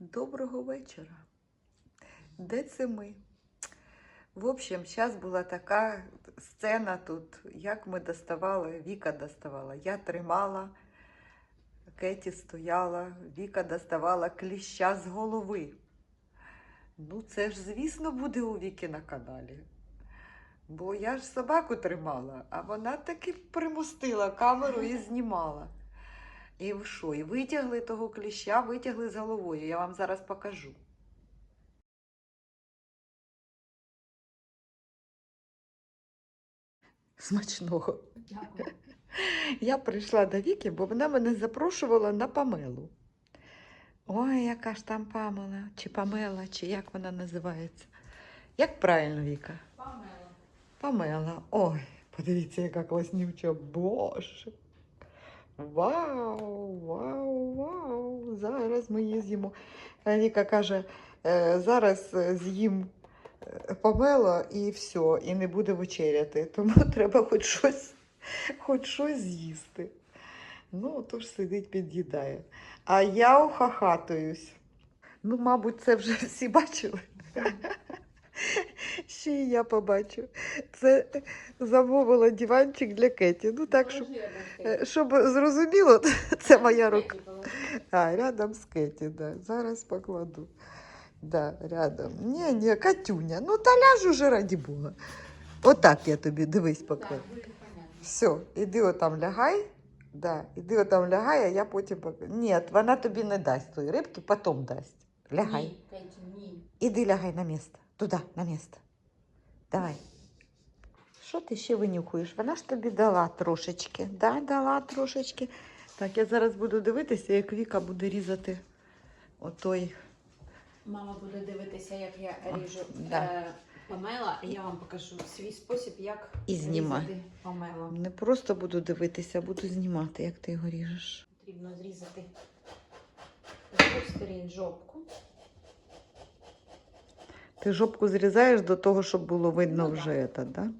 Доброго вечора. Де це ми? В общем, зараз була така сцена тут, як ми доставали, Віка доставала. Я тримала, Кеті стояла, Віка доставала кліща з голови. Ну, це ж, звісно, буде у Віки на каналі. Бо я ж собаку тримала, а вона таки примустила камеру і знімала. І в що? І витягли того кліща, витягли з головою. Я вам зараз покажу. Смачного. Дякую. Я прийшла до Віки, бо вона мене запрошувала на Памелу. Ой, яка ж там Памела, чи Памела, чи як вона називається. Як правильно, Віка? Памела. Памела. Ой, подивіться, яка класнюча. Боже. Вау, вау, вау. Зараз ми її з'їмо. Віка каже, «Е, зараз е, з'їм е, Памела і все, і не буде вечеряти. Тому треба хоч щось, хоч щось з'їсти. Ну, тож сидить, під'їдає. А я ухахатуюсь. Ну, мабуть, це вже всі бачили. Ще й я побачу. Це замовила диванчик для Кеті. Ну так, щоб, е, щоб зрозуміло, це моя рука. А, рядом з Кеті, да. Зараз покладу. Да, рядом. Ні, ні, Катюня, ну та ляж уже раді Бога. Отак я тобі дивись покладу. Все, іди отам лягай. Да, іди отам лягай, а я потім покладу. Ні, вона тобі не дасть тої рибки, потім дасть. Лягай. Ні. Іди лягай на місце. Туди, на місце. Давай. Що ти ще винюхуєш? Вона ж тобі дала трошечки. Да, дала трошечки. Так, я зараз буду дивитися, як Віка буде різати отой. Мама буде дивитися, як я ріжу да. е, помела, і я вам покажу свій спосіб, як І знімай. різати помело. Не просто буду дивитися, а буду знімати, як ти його ріжеш. Потрібно зрізати з двох сторін жопку. Ти жопку зрізаєш до того, щоб було видно Ну, да. вже це, да?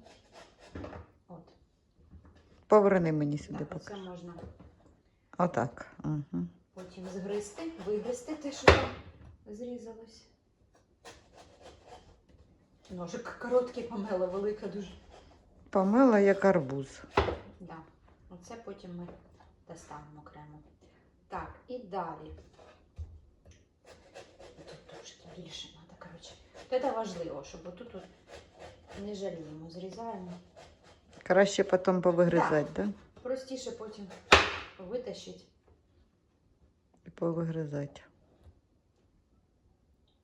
От. Поверни мені сюди Так, поки. можна Отак. Угу. потім згризти, вигризти те, що там зрізалось. Ножик короткий, помела велика дуже. Помила як арбуз. Да. Оце потім ми достанемо окремо. Так, і далі. Тут трошки більше. Це важливо, щоб отут от не жаліємо. Зрізаємо. Краще потім повигризати, да? Простіше потім витащити. І повигризати.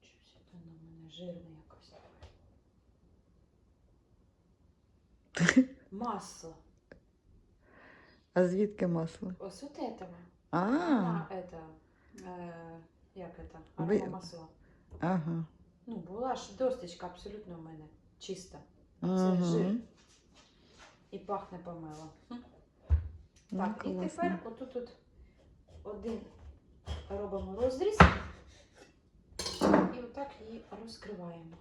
Щось це на мене жирне якось. Масло. А звідки масло? Ось от этого. А, Вона, это, е, як это? Ви- Аромамасло. ага. Ну, була ж досточка абсолютно у мене чиста. Це Ага. жир. І пахне помело. Ну, Так, і класно. тепер отут от один робимо розріз і отак її розкриваємо.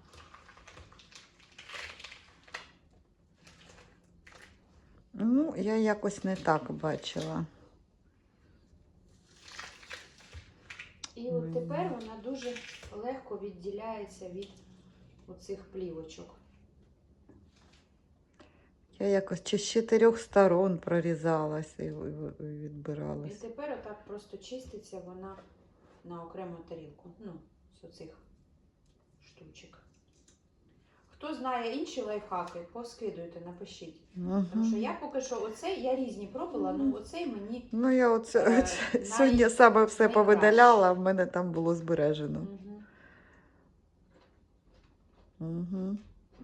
Ну, я якось не так бачила. І от тепер вона дуже легко відділяється від оцих плівочок. Я якось чи з чотирьох сторон прорізалася і ви- І тепер отак просто чиститься вона на окрему тарілку. Ну, з оцих штучок. Хто знає інші лайфхаки, поскидуйте, напишіть. Тому що я поки що оцей, я різні пробувала, ну оцей мені. Ну, я оце, Е, оце най- сьогодні саме все найкраще. повидаляла, а в мене там було збережено. Мгм. Угу.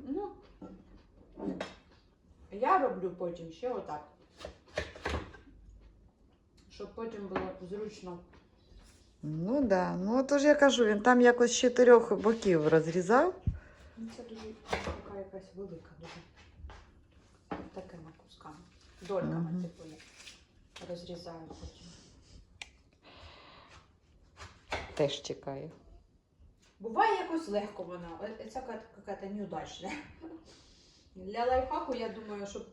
Ну, я роблю потім ще отак. Щоб потім було зручно. Ну так. Да. Ну, от ж я кажу, він там якось з чотирьох боків розрізав. Ну, Це дуже така якась велика дуже. Такими кусками. Дольками, Мгм. типу, я розрізаю потім. Теж чекаю. Буває якось легко вона. Е, Це якась неудачна. Для лайфхаку, я думаю, щоб,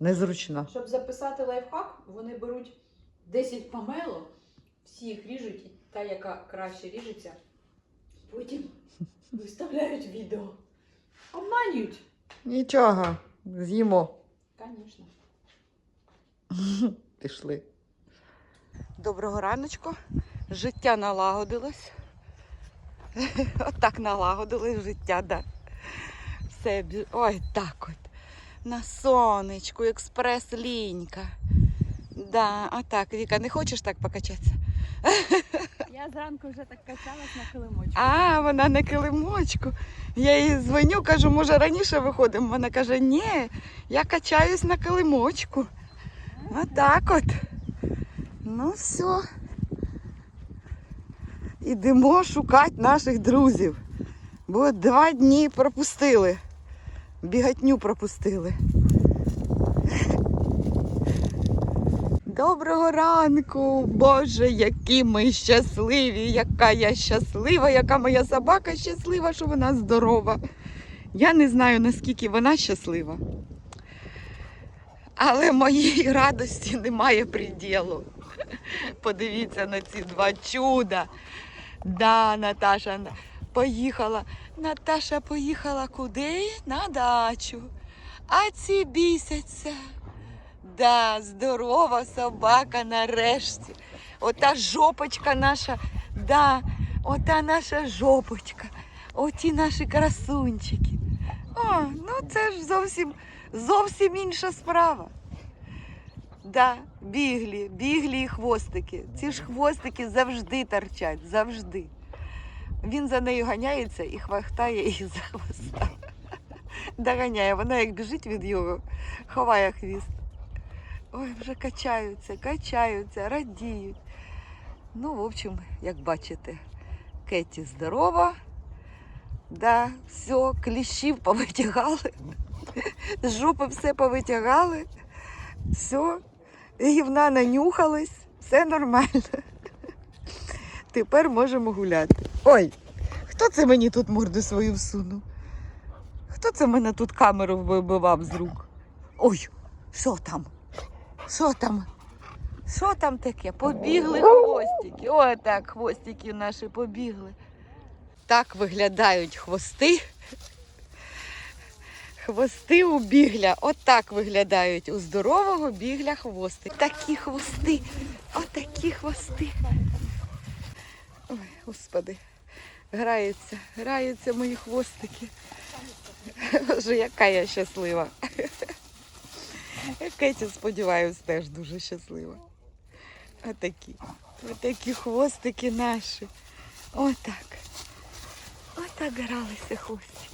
Незручно. щоб записати лайфхак, вони беруть 10 помело, всі їх ріжуть і та, яка краще ріжеться, потім виставляють відео. Обманюють. Нічого, з'їмо. Звісно. Пішли. Доброго раночку. Життя налагодилось. Отак налагодилось життя, да. Все, ой, так от. На сонечку, експрес-лінька. Да, отак, Віка, не хочеш так покачатися? Я зранку вже так качалась на килимочку. А, вона на килимочку. Я їй дзвоню, кажу, може раніше виходимо. Вона каже, ні, я качаюсь на килимочку. Отак от. Ну все. Ідемо шукати наших друзів. Бо два дні пропустили. Бігатню пропустили. Доброго ранку, Боже, які ми щасливі, яка я щаслива, яка моя собака щаслива, що вона здорова. Я не знаю, наскільки вона щаслива. Але моїй радості немає приділу. Подивіться на ці два чуда. Да, Наташа поїхала. Наташа поїхала куди? На дачу. А ці бісяться. Да, здорова собака нарешті. Ота жопочка наша, да, ота наша жопочка, оті наші красунчики. О, ну це ж зовсім, зовсім інша справа. Да, біглі, біглі і хвостики. Ці ж хвостики завжди торчать, завжди. Він за нею ганяється і хватає її за хвоста. Доганяє, вона як біжить від його, ховає хвіст. Ой, вже качаються, качаються, радіють. Ну, в общем, як бачите, Кеті здорова. Да, все, кліщів повитягали, з жопи все повитягали, все, гівна нанюхались, все нормально. Тепер можемо гуляти. Ой, хто це мені тут морду свою всунув? Хто це мене тут камеру вибивав з рук? Ой, що там? Що там? Що там таке? Побігли хвостики. Ой, так, хвостики наші побігли. Так виглядають хвости. Хвости у бігля. Отак виглядають у здорового бігля хвости. Такі хвости. Отакі хвости. Ой, господи. Граються, граються мої хвостики. Боже, яка я щаслива. Кеті, сподіваюсь, теж дуже щаслива. Отакі. Отакі хвостики наші. Отак. Отак гралися хвості.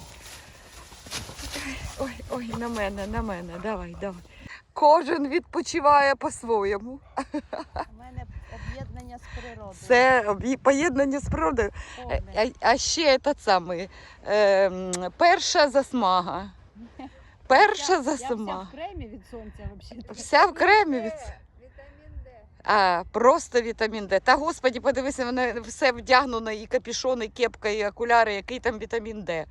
Ой, ой, на мене, на мене. Давай, давай. Кожен відпочиває по-своєму. У мене об'єднання з природою. Це об'ї- поєднання з природою. Повне. А, а ще та саме, е, м, перша засмага. Перша Я- Я вся в кремі від сонця взагалі. Вся в кремі від. А, просто вітамін Д. Та господі, подивися, вона все вдягнено, і капюшон, і кепка, і окуляри, який там вітамін Д.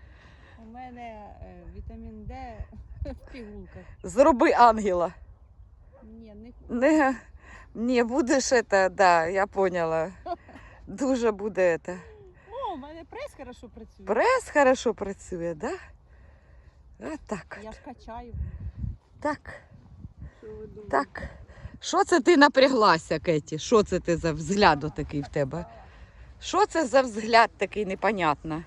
У мене е, вітамін Д в пігулках. Зроби ангела. Ні, не Не, не будеш це, да, я поняла. Дуже буде це. О, у мене прес хорошо працює. Прес хорошо працює, да? А так, Я ж качаю. так, Що ви думаєте? так. Що це ти напряглася, Кеті? Що це ти за взгляд такий в тебе? Що це за взгляд такий непонятно?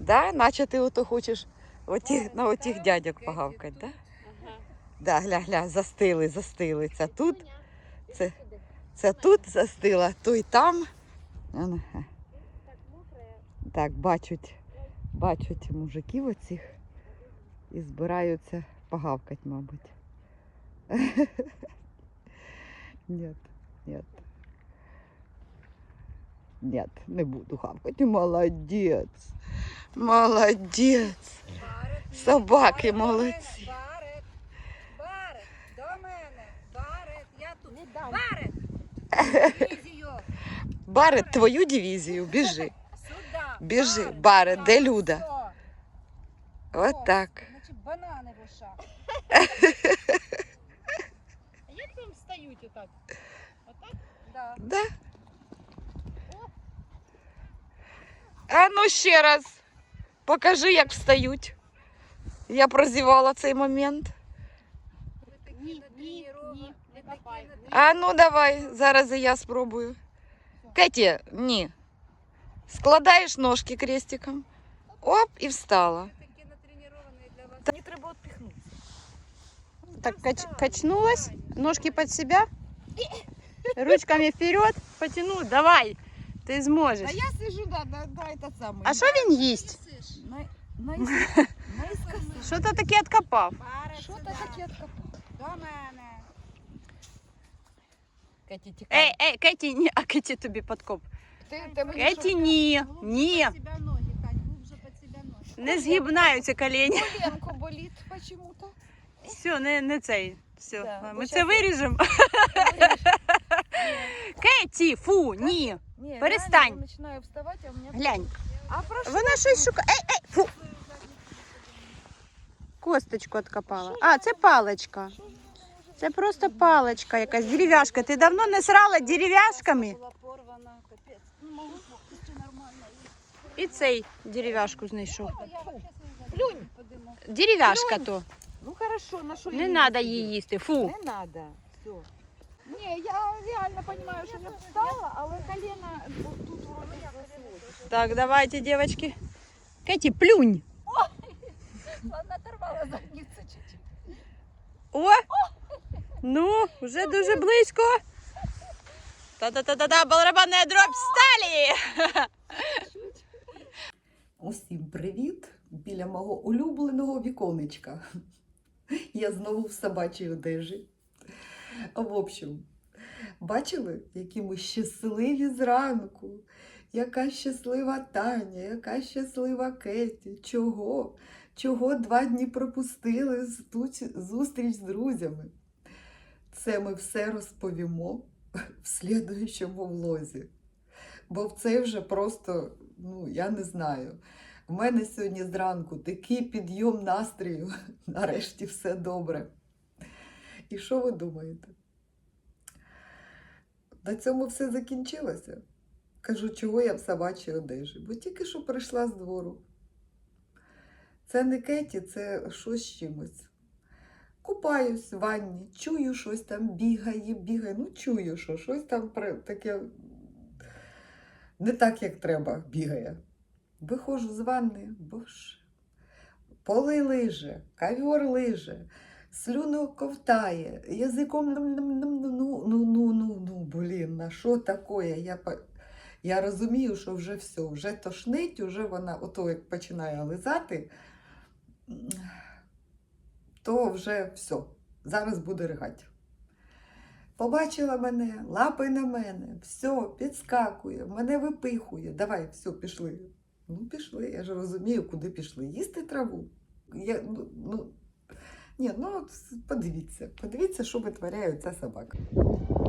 Да? Наче ти ото хочеш оті, на отих дядьок погавкати, да? Да, гля, гля, застили, застили. Це тут, це, це тут застила, то й там. Ано. Так, бачать, бачать мужиків оцих і збираються погавкать, мабуть. Нет, нет. Нет, не буду гавкати. Молодець. Молодець. Собаки молодці. Барет, Барет, до мене, Барет, я тут. Не дам. Барет, дивізію, Барет, твою дивізію, біжи. сюди. Біжи, Барет, де. Люда? От так. Значить, банани в ушах. А як там встають отак? Отак? Да. Да? О, А ну ще раз. Покажи, як встають. Я прозівала цей момент. Ви такі натреновані, ви такі натреновані. А ну давай, зараз і я спробую. Кеті, ні. Складаєш ножки крестиком. Оп, і встала. Так кач- качнулась, ножки под себя, ручками вперед, потянуть, давай, ти зможеш. А я сижу, да, да, да, этот самый. А що він їсть? Несиш. На, наискось- наискось. Що то таке відкопав? Барець Що сюди. ти таке откопав? До мене. Кеті, тікай. Ей, ей, Кеті, ні, а Кеті тобі подкоп. Ти, ти мені Кеті, ні, Глубже ні, под себя ноги, Тань, глубже под себя ноги. не згибнаються колені. що коленку болить почему-то. Все, не, не цей. Все, Да, ми це виріжемо. Кеті, фу, ні. Ні, Перестань. я починаю вставати, а у мене... Глянь, А про що? вона щось шукає. Ей, ей, фу. Косточку відкопала. А, це паличка. Це просто паличка якась, дерев'яшка. Ти давно не срала дерев'яшками? Ну. І цей дерев'яшку знайшов. Дерев'яшка то. Ну хорошо, на що Не її треба їсти? її їсти. Фу. Не надо. Все. Ні, я реально розумію, що я встала, але колено от тут вроде засводить. Так, давайте, девочки. Кеті, плюнь. Вона оторвала задницю чуть-чуть. О! Ну, вже дуже близько. Та-та-та-та-та, барабанна дробь сталі! Усім привіт! Біля мого улюбленого віконечка. Я знову в собачій одежі. В общем, бачили, які ми щасливі зранку? Яка щаслива Таня, яка щаслива Кеті. Чого? Чого два дні пропустили тут зустріч з друзями? Це ми все розповімо в слідуючому влозі. Бо це вже просто, ну, я не знаю. У мене сьогодні зранку такий підйом настрою, нарешті все добре. І що ви думаєте? На цьому все закінчилося. Кажу, чого я в собачій одежі, бо тільки що прийшла з двору. Це не Кеті, це щось чимось. Купаюсь в ванні, чую, щось там бігає, бігає. Ну, чую, що щось там таке не так, як треба, бігає. Виходжу з ванни, боже, поли лиже, ковер лиже, слюну ковтає, язиком ну, ну, ну, ну, ну, ну, блін, на що таке? Я я розумію, що вже все, вже тошнить, вже вона ото як починає лизати, то вже все, зараз буде ригати. Побачила мене, лапи на мене, все, підскакує, мене випихує. Давай, все, пішли. Ну, пішли, я ж розумію, куди пішли. Їсти траву. Я, ну, ну, ні, ну от подивіться, подивіться, що витворяє ця собака.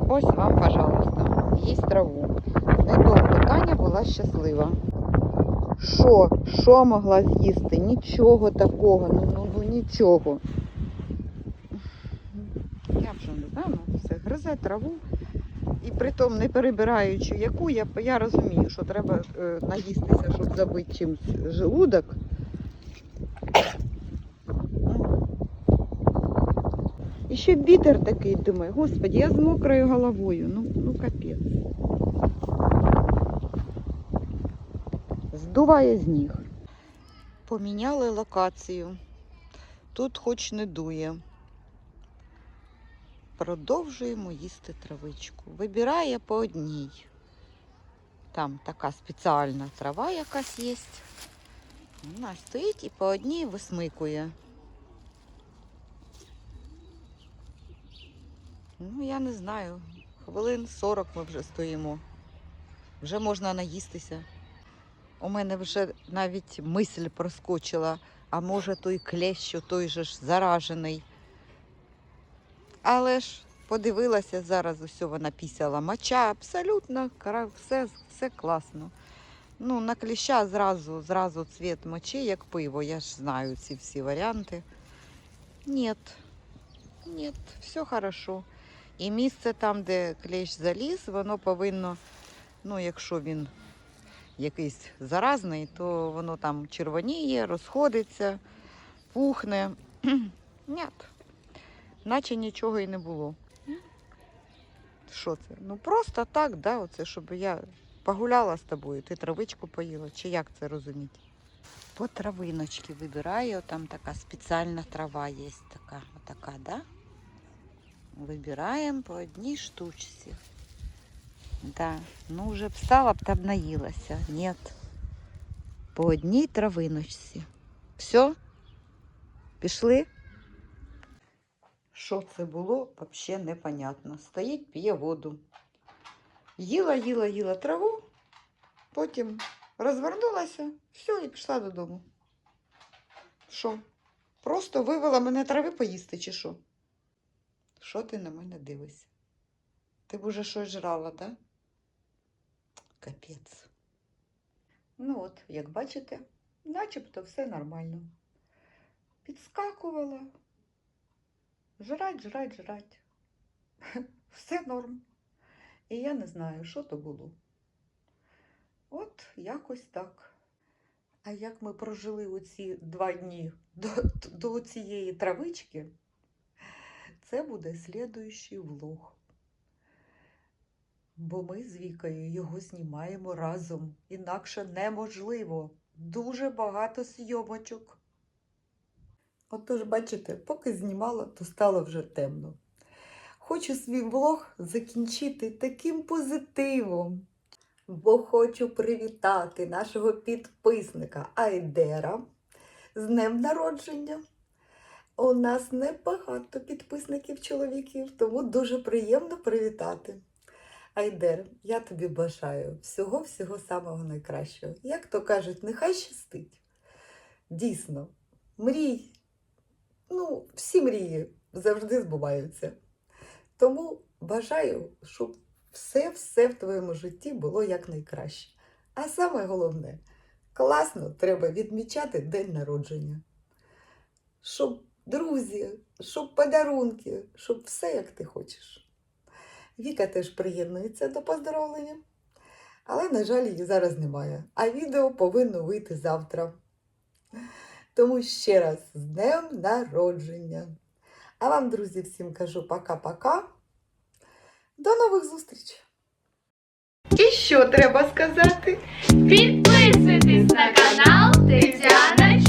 Ось вам, пожалуйста, їсть траву. Недовго Таня була щаслива. Що? Що могла з'їсти? Нічого такого, ну, ну, ну нічого. Я вже не знаю, ну все, гризе траву. І притом не перебираючи яку, я, я розумію, що треба е, наїстися, щоб забити чимось желудок. І ще бітер такий, думаю, господи, я з мокрою головою. Ну, ну капець. Здуває з ніг. Поміняли локацію. Тут хоч не дує. Продовжуємо їсти травичку. Вибирає по одній. Там така спеціальна трава якась є. Вона стоїть і по одній висмикує. Ну, я не знаю. Хвилин 40 ми вже стоїмо. Вже можна наїстися. У мене вже навіть мисль проскочила, а може той клещ, той же ж заражений. Але ж подивилася зараз, усе вона пісяла моча, абсолютно все, все класно. Ну, на кліща зразу, зразу цвіт мочі, як пиво. Я ж знаю ці всі варіанти. Ні, ні, все хорошо. І місце там, де клещ заліз, воно повинно, ну, якщо він якийсь заразний, то воно там червоніє, розходиться, пухне. Ні, наче нічого і не було. Що це? Ну просто так, да, оце, щоб я погуляла з тобою, ти травичку поїла, чи як це розуміти? По травиночки вибираю, там така спеціальна трава є, така, отака, да? Вибираємо по одній штучці. Да. Ну, вже б стала б та б наїлася. Ні. По одній травиночці. Все? Пішли? Що це було, взагалі непонятно. Стоїть, п'є воду. Їла, їла, їла траву, потім розвернулася, все, і пішла додому. Що? Просто вивела мене трави поїсти, чи що? Що ти на мене дивишся? Ти б уже щось жрала, да? Капець. Ну от, як бачите, начебто все нормально. Підскакувала. Жрать, жрать, жрать. Все норм. І я не знаю, що то було. От якось так. А як ми прожили оці два дні до, до цієї травички, це буде слідуючий влог. Бо ми з Вікою його знімаємо разом. Інакше неможливо. Дуже багато зйомочок. Отож, бачите, поки знімала, то стало вже темно. Хочу свій влог закінчити таким позитивом, бо хочу привітати нашого підписника Айдера з днем народження. У нас небагато підписників чоловіків, тому дуже приємно привітати. Айдер, я тобі бажаю всього-всього самого найкращого. Як то кажуть, нехай щастить. Дійсно, мрій. Ну, всі мрії завжди збуваються. Тому бажаю, щоб все-все в твоєму житті було якнайкраще. А саме головне, класно треба відмічати день народження. Щоб друзі, щоб подарунки, щоб все як ти хочеш. Віка теж приєднується до поздоровлення, але, на жаль, її зараз немає. А відео повинно вийти завтра. Тому ще раз з днем народження. А вам, друзі, всім кажу пока-пока. До нових зустрічей! І що треба сказати? Підписуйтесь на канал Тетяни